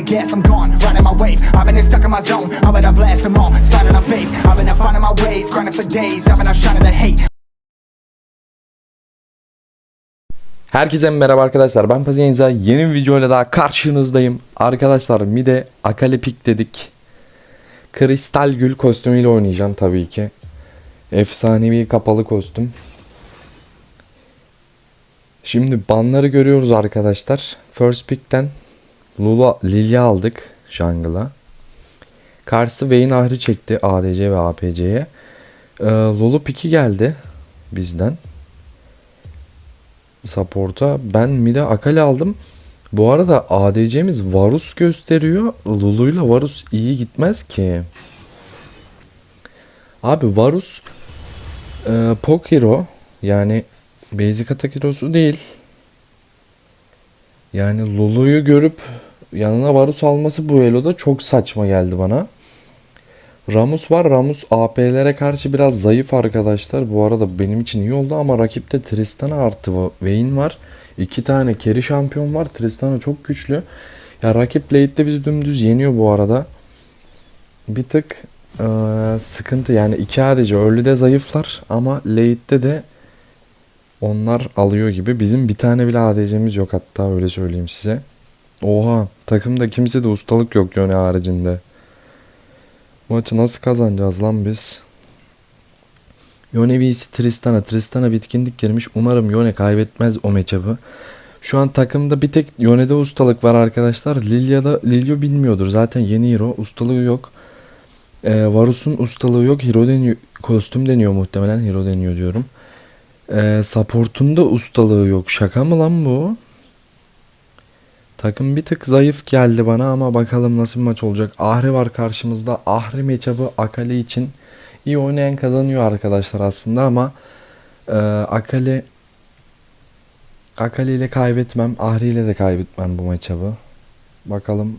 the gas, I'm gone, riding my wave. I've been stuck in my zone, I'm gonna blast them all, sliding on faith. I've been finding my ways, grinding for days, I've been outshining the hate. Herkese merhaba arkadaşlar ben Pazienza yeni bir videoyla daha karşınızdayım. Arkadaşlar mide Akali Pik dedik. Kristal Gül kostümüyle oynayacağım tabii ki. Efsanevi kapalı kostüm. Şimdi banları görüyoruz arkadaşlar. First Pick'ten Lula Lilia aldık Jungle'a Karşı Vayne Ahri çekti ADC ve APC'ye ee, Lulu Pick'i geldi bizden support'a. Ben mid'e Akali aldım. Bu arada ADC'miz Varus gösteriyor. Lulu'yla Varus iyi gitmez ki. Abi Varus e, Pok Hero yani Basic Attack Hero'su değil. Yani Lulu'yu görüp yanına Varus alması bu eloda çok saçma geldi bana. Ramus var. Ramus AP'lere karşı biraz zayıf arkadaşlar. Bu arada benim için iyi oldu ama rakipte Tristana artı Vayne var. İki tane carry şampiyon var. Tristana çok güçlü. Ya rakip late'de bizi dümdüz yeniyor bu arada. Bir tık e, sıkıntı yani iki ADC early'de zayıflar ama late'de de onlar alıyor gibi. Bizim bir tane bile ADC'miz yok hatta öyle söyleyeyim size. Oha takımda kimse de ustalık yok Yone haricinde. Maçı nasıl kazanacağız lan biz? Yone vs Tristana. Tristana bitkinlik girmiş. Umarım Yone kaybetmez o matchup'ı. Şu an takımda bir tek Yone'de ustalık var arkadaşlar. Lilia'da Lilio bilmiyordur. Zaten yeni hero. Ustalığı yok. Ee, Varus'un ustalığı yok. Hero deniyor. Kostüm deniyor muhtemelen. Hero deniyor diyorum. Ee, support'un da ustalığı yok. Şaka mı lan bu? Takım bir tık zayıf geldi bana ama bakalım nasıl bir maç olacak. Ahri var karşımızda. Ahri matchup'ı Akali için iyi oynayan kazanıyor arkadaşlar aslında ama e, Akali Akali ile kaybetmem. Ahri ile de kaybetmem bu matchup'ı. Bakalım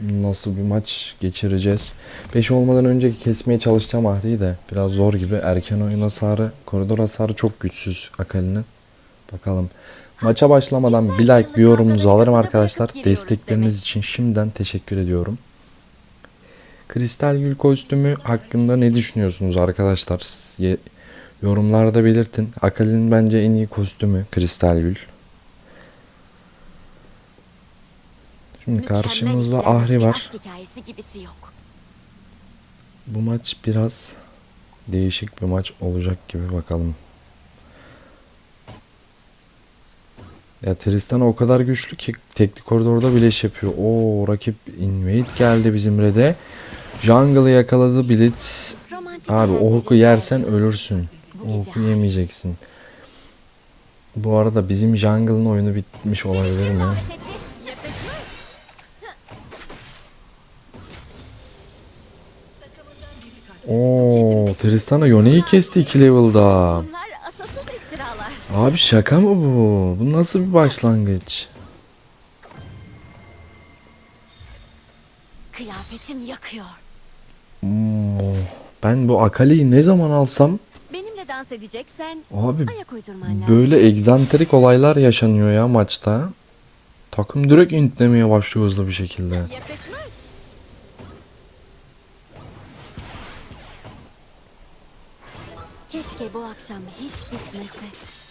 nasıl bir maç geçireceğiz. 5 olmadan önce kesmeye çalışacağım Ahri'yi de. Biraz zor gibi. Erken oyun hasarı, koridor hasarı çok güçsüz Akali'nin. Bakalım. Maça başlamadan bir like, bir yorumunuzu alırım arkadaşlar. Destekleriniz için şimdiden teşekkür ediyorum. Kristal Gül kostümü hakkında ne düşünüyorsunuz arkadaşlar? Yorumlarda belirtin. Akali'nin bence en iyi kostümü Kristal Gül. Şimdi karşımızda Ahri var. Bu maç biraz değişik bir maç olacak gibi bakalım. Ya Tristana o kadar güçlü ki tekli koridorda bile iş yapıyor. Oo rakip Invade geldi bizim rede. Jungle'ı yakaladı Blitz. Abi o hook'u yersen ölürsün. O hariç. yemeyeceksin. Bu arada bizim jungle'ın oyunu bitmiş olabilir mi? Oo, Tristana Yone'yi kesti 2 level'da. Abi şaka mı bu? Bu nasıl bir başlangıç? Kıyafetim yakıyor. Hmm, Ben bu Akali'yi ne zaman alsam Benimle dans edeceksen abi ayak uydurman lazım. böyle egzantrik olaylar yaşanıyor ya maçta. Takım direkt intlemeye başlıyor hızlı bir şekilde. Yakışmış. Keşke bu akşam hiç bitmese.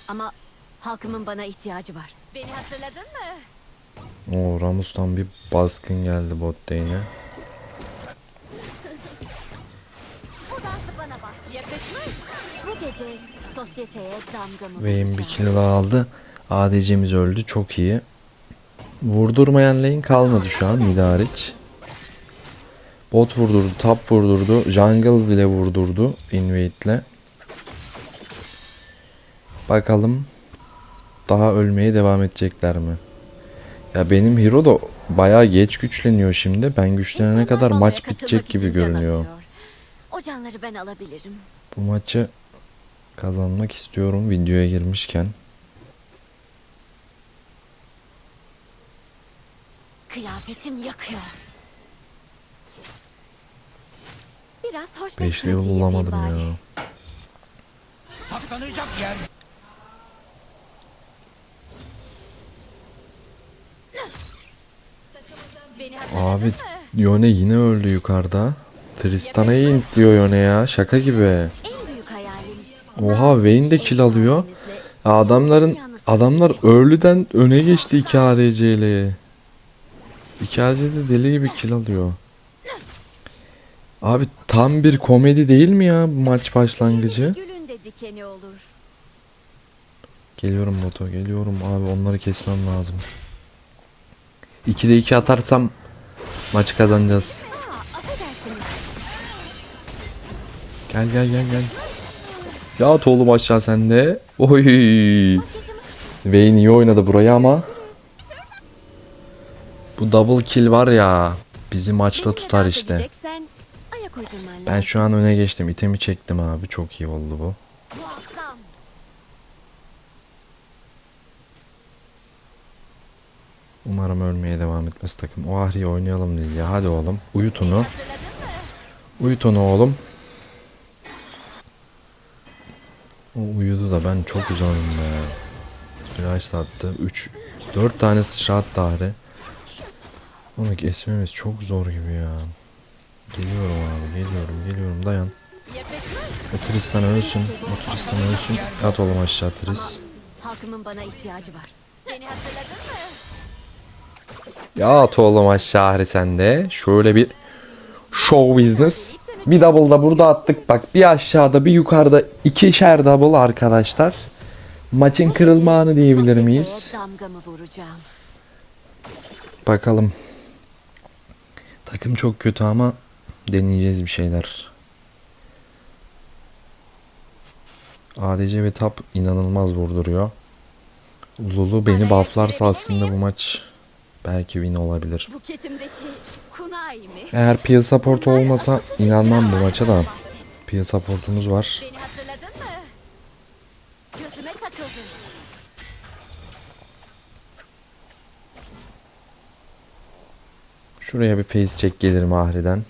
Ama halkımın bana ihtiyacı var. Beni hatırladın mı? O Ramus'tan bir baskın geldi bot lane'e. Bu dansı bana bak. Yakışmış. Bu gece sosyeteye damgamı Vayne bir kill daha aldı. ADC'miz öldü çok iyi. Vurdurmayan lane kalmadı şu an mid hariç. Bot vurdurdu, top vurdurdu, jungle bile vurdurdu invade'le. Bakalım daha ölmeye devam edecekler mi? Ya benim hero da bayağı geç güçleniyor şimdi. Ben güçlenene İnsanlar kadar maç bitecek gibi görünüyor. O canları ben alabilirim. Bu maçı kazanmak istiyorum videoya girmişken. Kıyafetim yakıyor. Biraz hoş 5 level bulamadım ya. Saklanacak yer Benim Beni hatırladın Abi? Yone yine öldü yukarıda. Tristana'yı intliyor Yone ya. Şaka gibi. Oha Vayne de kill alıyor. Ya adamların adamlar early'den öne geçti 2 ADC ile. 2 ADC de deli gibi kill alıyor. Abi tam bir komedi değil mi ya bu maç başlangıcı? Geliyorum Moto geliyorum abi onları kesmem lazım. 2'de 2 atarsam maçı kazanacağız. Gel gel gel gel. Yat oğlum aşağı sende. Oy. Makyajımı Vayne iyi oynadı burayı ama bu double kill var ya bizi maçta benimle tutar işte. Ben şu an öne geçtim. itemi çektim abi. Çok iyi oldu bu. Muazzam. Umarım ölmeye devam etmez takım. O Ahri'yi oynayalım dedi ya. Hadi oğlum. Uyut onu. Uyut onu oğlum. O uyudu da ben çok uzandım be. Flash attı. 3 4 tane sıçrat Ahri. Onu kesmemiz çok zor gibi ya. Geliyorum abi. Geliyorum. Geliyorum. Dayan. O Tristan ölsün. O Tristan ölsün. At oğlum aşağı Tris. Halkımın bana ihtiyacı var. Beni hatırladın mı? Ya at oğlum aşağı sen de. Şöyle bir show business. Bir double da burada attık bak. Bir aşağıda bir yukarıda ikişer double arkadaşlar. Maçın kırılma anı diyebilir miyiz? Bakalım. Takım çok kötü ama deneyeceğiz bir şeyler. ADC ve Tap inanılmaz vurduruyor. Lulu beni bufflarsa aslında bu maç belki win olabilir. Buketimdeki kunai mi? Eğer peel support olmasa inanmam bu maça da. Peel supportumuz var. Beni hatırladın mı? Gözüme takıldı. Şuraya bir face check gelir Mahri'den.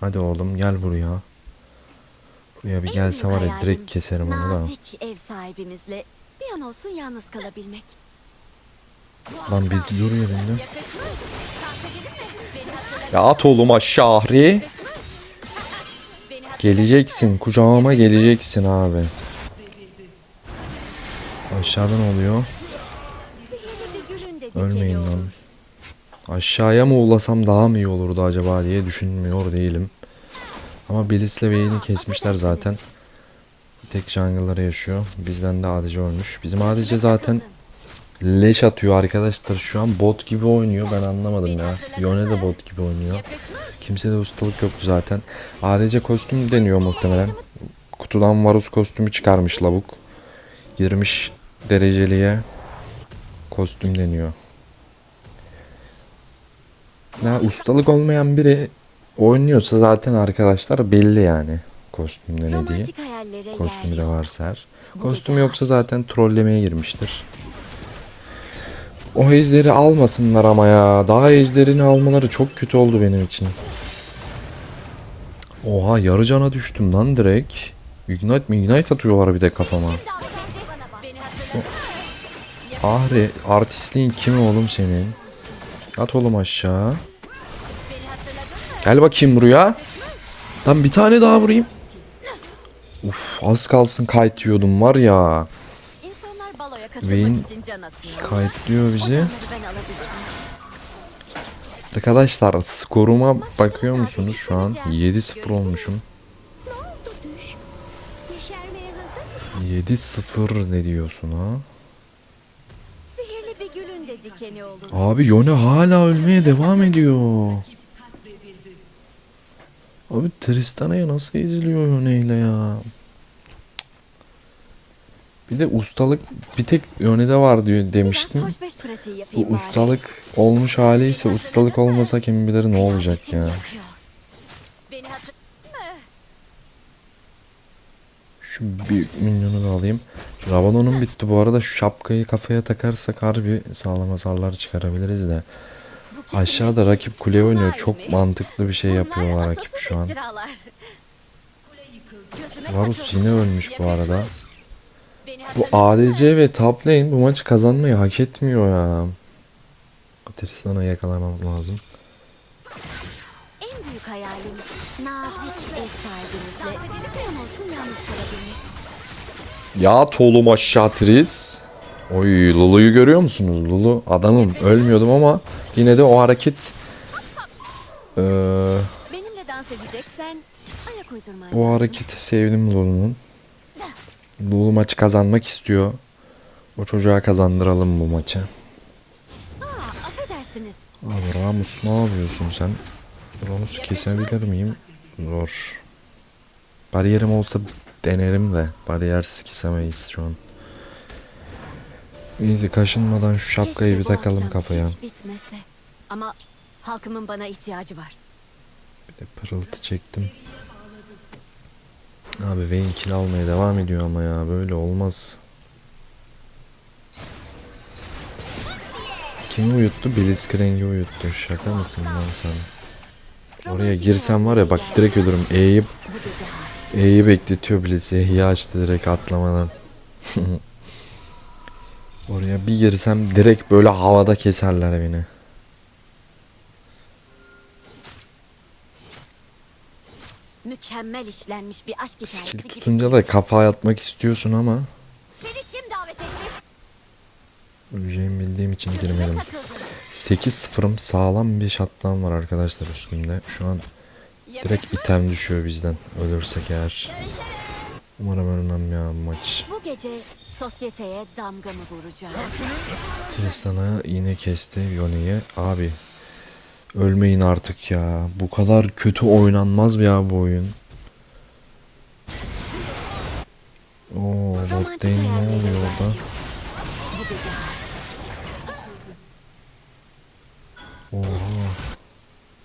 Hadi oğlum gel buraya. Buraya bir En gelse var büyük ya direkt keserim onu da. Nazik ev sahibimizle bir an olsun yalnız kalabilmek. Lan bir dur yerinde. Ya at oğlum aşağı Geleceksin kucağıma geleceksin abi. Aşağıdan oluyor. Ölmeyin lan. Aşağıya mı uğlasam daha mı iyi olurdu acaba diye düşünmüyor değilim. Ama Bilis'le Vayne'i kesmişler zaten. Tek jungle'ları yaşıyor. Bizden de ADC ölmüş. Bizim ADC zaten leş atıyor arkadaşlar. Şu an bot gibi oynuyor. Ben anlamadım ya. Yone de bot gibi oynuyor. Kimse de ustalık yoktu zaten. ADC kostüm deniyor muhtemelen. Kutudan Varus kostümü çıkarmış lavuk. Girmiş dereceliye kostüm deniyor. Ya ustalık olmayan biri oynuyorsa zaten arkadaşlar belli yani kostümde ne diye. Kostümü de varsa. Bu Kostüm yoksa zaten trollemeye girmiştir. O ejderi almasınlar ama ya. Daha ejderini almaları çok kötü oldu benim için. Oha yarı cana düştüm lan direkt. Ignite mi? Ignite atıyorlar bir de kafama. Ahri artistliğin kimi oğlum senin? At oğlum aşağı. Gel bakayım buraya. Lan bir tane daha vurayım. Uf az kalsın kayıt diyordum var ya. İnsanlar baloya katılmak Vayne için can atıyor. Kayıt diyor O bizi. Arkadaşlar skoruma bakıyor musunuz şu an? 7-0 olmuşum. Ne oldu düş? Yeşermeye hazır mısın? 7-0 ne diyorsun ha? Abi Yone hala ölmeye devam ediyor. Abi Tristana'ya nasıl eziliyor Yone ile ya? Bir de ustalık bir tek Yone'de var diyor pratiği Bu ustalık olmuş hali ise ustalık olmasa kim bilir ne olacak ya. Şu büyük minyonu da alayım. Ravanon'un bitti bu arada. Şu şapkayı kafaya takarsak harbi sağlam hasarlar çıkarabiliriz de. Aşağıda rakip kule oynuyor. Çok mantıklı bir şey yapıyorlar rakip şu an. Varus yine ölmüş bu arada. Bu? ADC ve top lane bu maçı kazanmayı hak etmiyor ya. Tristan'a yakalamam lazım. hayalim nazik ev sahibinizle bir olsun yalnız kalabilmek. Ya toğlum aşağı Tris. Oy Lulu'yu görüyor musunuz? Lulu adamım ölmüyordum ama yine de o hareket o lazım. hareketi sevdim Lulu'nun. Lulu maçı kazanmak istiyor. O çocuğa kazandıralım bu maçı. Abi Ramus ne yapıyorsun sen? Ramus'u kesebilir miyim? Zor. Bariyerim olsa denerim de bariyersiz kesemeyiz şu an. Neyse kaşınmadan şu şapkayı Keşke bir takalım kafaya. Ama halkımın bana ihtiyacı var. Bir de pırıltı çektim. Abi Vayne kill almaya devam ediyor ama ya böyle olmaz. Kimi uyuttu? Blitzcrank'i uyuttu. Şaka mısın lan sen? Oraya girsem var ya bak direkt ölürüm. E'yi. E'yi bekletiyor Blitz. E'yi açtı direkt atlamadan. Oraya bir girsem direkt böyle havada keserler beni. Mükemmel işlenmiş bir aşk hikayesi gibi. tutunca da kafa atmak istiyorsun ama Seni kim davet etti? öleceğimi bildiğim için Gözüme girmedim. takıldın. 8-0'ım sağlam bir shutdown var arkadaşlar üstümde. Şu an direkt item düşüyor bizden ölürsek eğer. Umarım ölmem ya bu maç. Bu gece sosyeteye damgamı vuracağım. Tristan'a iğne kesti Yone'ye. Abi ölmeyin artık ya. Bu kadar kötü oynanmaz ya bu oyun. Oo, Bottane ne oluyor orada? Oha.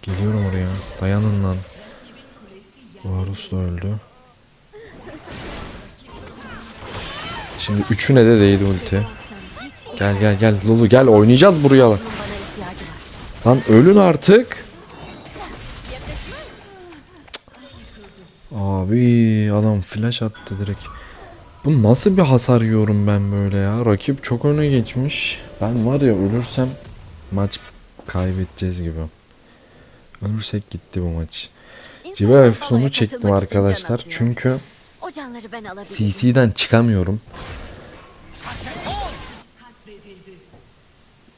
Geliyorum oraya. Dayanın lan. Varus da öldü. Şimdi üçüne de değdi ulti. Gel gel gel Lulu gel oynayacağız buraya. Lan ölün artık. Abi adam flash attı direkt. Bu nasıl bir hasar yiyorum ben böyle ya? Rakip çok öne geçmiş. Ben var ya ölürsem maç kaybedeceğiz gibi. Ölürsek gitti bu maç. Civa sonu çektim arkadaşlar. Çünkü. CC'den çıkamıyorum.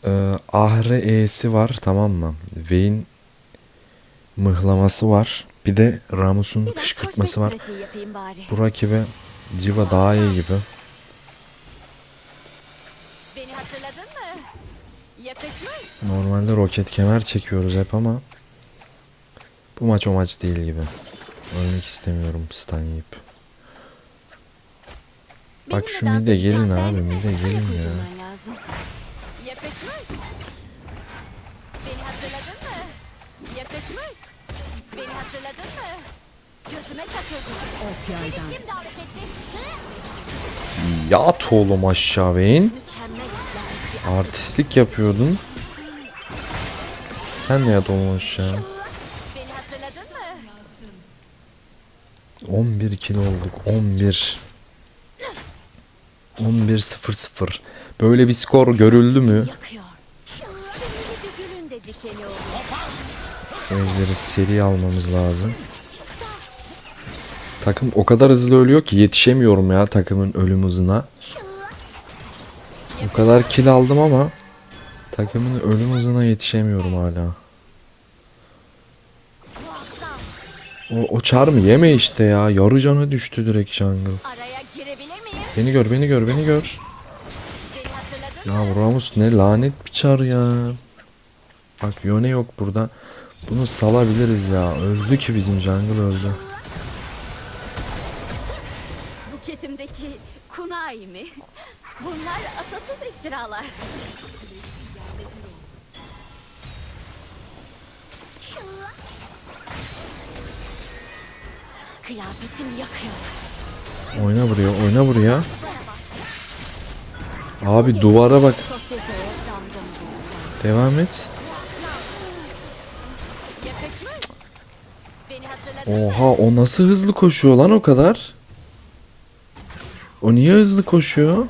Ee, Ahre E'si var tamam mı? Vayne mıhlaması var. Bir de Ramus'un kışkırtması var. Bu rakibe Civa daha iyi gibi. Normalde roket kemer çekiyoruz hep ama bu maç o maç değil gibi. Ölmek istemiyorum stun yiyip. Bak şu mide gelin abi mide gelin ya. Yakışmış. Beni hatırladın mı? Yakışmış. Beni hatırladın mı? Gözüme takıldın. Seni kim davet etti? Yat oğlum aşağı bir Artistlik yapıyordun. Sen ne yat oğlum aşağı. Beni hatırladın mı? 11 kilo olduk. 11. 11 0 0. Böyle bir skor görüldü mü? Şu ejderi seri almamız lazım. Takım o kadar hızlı ölüyor ki yetişemiyorum ya takımın ölüm hızına. O kadar kill aldım ama takımın ölüm hızına yetişemiyorum hala. O, o charm'ı yeme işte ya. Yarı canı düştü direkt jungle. Beni gör, beni gör, beni gör. Ya bu Ramus ne lanet bir çar ya. Bak Yone yok burada. Bunu salabiliriz ya. Öldü ki bizim jungle öldü. Buketimdeki kunai mi? Bunlar asasız iftiralar. Kıyafetim yakıyor. Oyna buraya, oyna buraya. Abi duvara bak. Devam et. Oha o nasıl hızlı koşuyor lan o kadar? O niye hızlı koşuyor?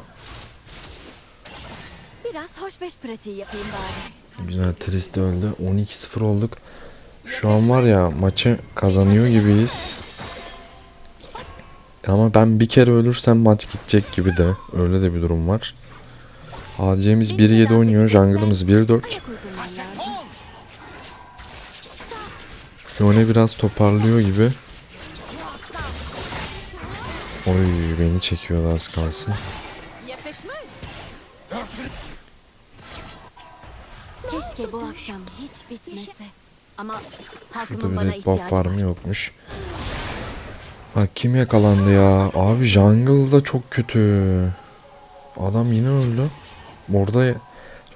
Biraz hoşbeş pratiği yapayım bari. Güzel Trist öldü. 12-0 olduk. Şu an var ya maçı kazanıyor gibiyiz. Ama ben bir kere ölürsem maç gidecek gibi de. Öyle de bir durum var. ADC'miz 1-7 oynuyor. Jungle'ımız 1-4. Ayak uydurman lazım. Yone biraz toparlıyor gibi. Oy beni çekiyorlar az kalsın. Keşke bu akşam hiç bitmese. Ama Şurada bir red buff var var. mı yokmuş. Bak kim yakalandı ya? Abi jungle da çok kötü. Adam yine öldü. Orada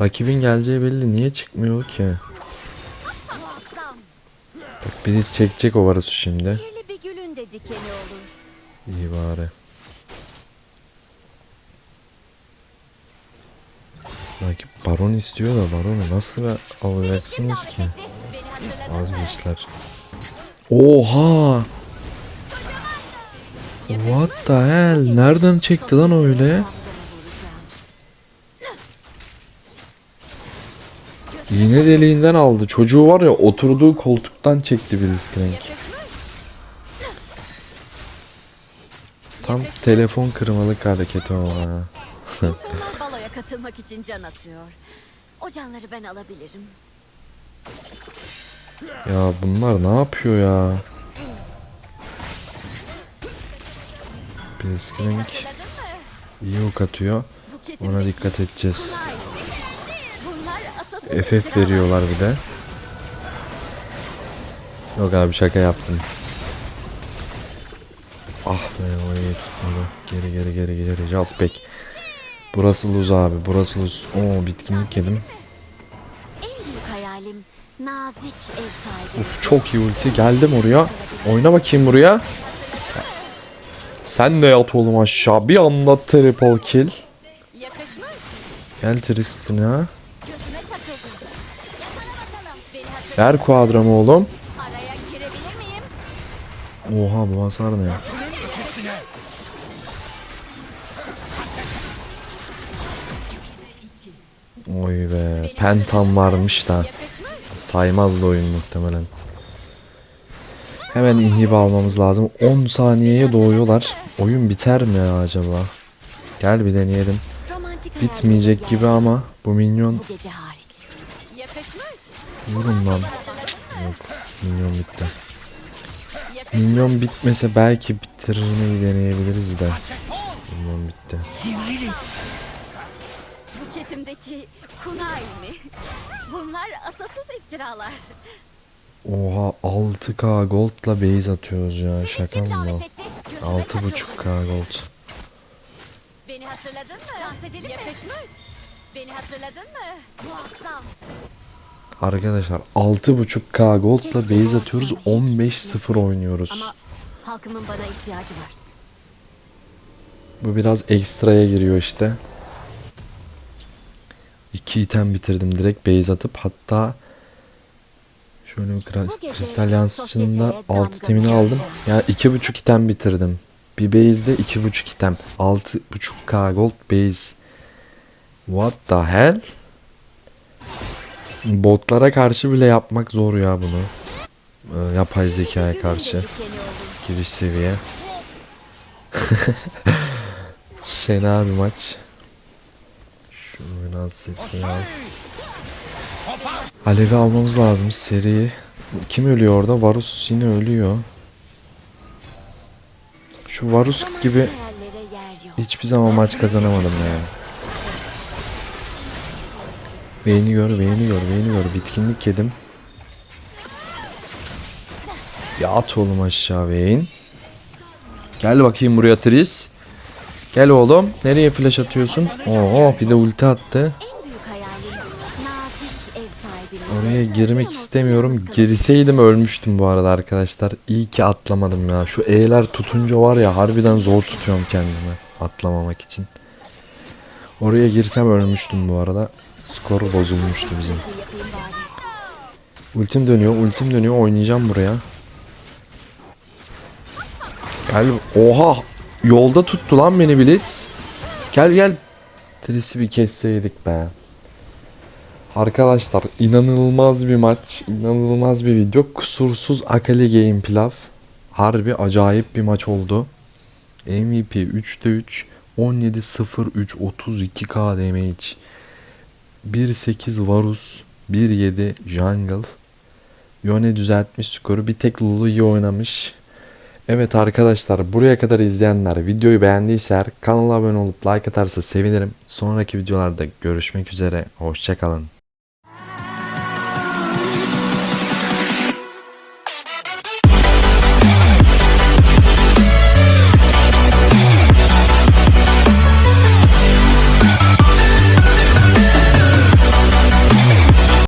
rakibin geleceği belli. Niye çıkmıyor ki? Bak birisi çekecek o varası şimdi. İyi bari. Rakip baron istiyor da baronu nasıl alacaksınız ki? Vazgeçtiler. Oha! What the hell? Nereden çekti lan öyle? İğne deliğinden aldı. Çocuğu var ya oturduğu koltuktan çekti bir Crank. Tam telefon kırmalık hareketi o ha. İnsanlar baloya katılmak için can atıyor. O canları ben alabilirim. Ya bunlar ne yapıyor ya? Blitzcrank iyi ok atıyor. Ona dikkat edeceğiz. FF veriyorlar bir de. Yok abi şaka yaptım. Ah be orayı tutmadı. Geri geri geri geri. Jalspek. Burası luz abi. Burası luz. Oo bitkinlik yedim. Uf çok iyi ulti. Geldim oraya. Oyna bakayım buraya. Sen de yat oğlum aşağı. Bir anda triple kill. Gel hatırla. Ver kuadramı oğlum. Oha bu hasar ne? Oy be. Pentam varmış da. Yakışmış. Saymaz da oyun muhtemelen. Hemen inhib almamız lazım. 10 saniyeye doğuyorlar. Oyun biter mi acaba? Gel bir deneyelim. Bitmeyecek gibi ama bu minyon vurun lan. Yok minyon bitti. Minyon bitmese belki bitirmeyi deneyebiliriz de. Minyon bitti. Buketimdeki kunay mı? Bunlar asasız iftiralar. Oha 6k gold'la base atıyoruz ya şaka mı bu? etti? Gözüme takıldı. 6.5k gold. Beni hatırladın mı? Dans edelim Yakışmış. Beni hatırladın mı? Muazzam. Arkadaşlar 6.5k gold'la base atıyoruz 15-0 oynuyoruz. Ama halkımın bana ihtiyacı var. Bu biraz ekstraya giriyor işte. İki item bitirdim direkt base atıp hatta şöyle bir kras- kristal alt damga itemini aldım. Ya iki buçuk item bitirdim. Bir base'de iki buçuk item. Altı buçuk k gold base. What the hell? Botlara karşı bile yapmak zor ya bunu. Ee, yapay zekaya karşı. Giriş seviye. Fena bir maç. Şunu biraz al. Alevi almamız lazım seri. Kim ölüyor orada? Varus yine ölüyor. Şu Varus gibi hiçbir zaman maç kazanamadım yani. Beyni gör, beyni gör, beyni gör. Bitkinlik yedim. Ya at oğlum aşağı beyin. Gel bakayım buraya Tris. Gel oğlum. Nereye flash atıyorsun? Oo bir de ulti attı. Oraya girmek istemiyorum. Girseydim ölmüştüm bu arada arkadaşlar. İyi ki atlamadım ya. Şu E'ler tutunca var ya harbiden zor tutuyorum kendimi. Atlamamak için. Oraya girsem ölmüştüm bu arada. Skor bozulmuştu bizim. Ultim dönüyor, ultim dönüyor. Oynayacağım buraya. Gel. Oha! Yolda tuttu lan beni Blitz. Gel gel. Tris'i bir kesseydik be. Arkadaşlar inanılmaz bir maç, inanılmaz bir video. Kusursuz Akali Game Pilav. Harbi acayip bir maç oldu. MVP 3'te 3, 17-0-3, 32 KDMH. 1-8 Varus, 1-7 Jungle. Yone düzeltmiş skoru. Bir tek Lulu iyi oynamış. Evet arkadaşlar buraya kadar izleyenler videoyu beğendiyse kanala abone olup like atarsa sevinirim. Sonraki videolarda görüşmek üzere. Hoşçakalın.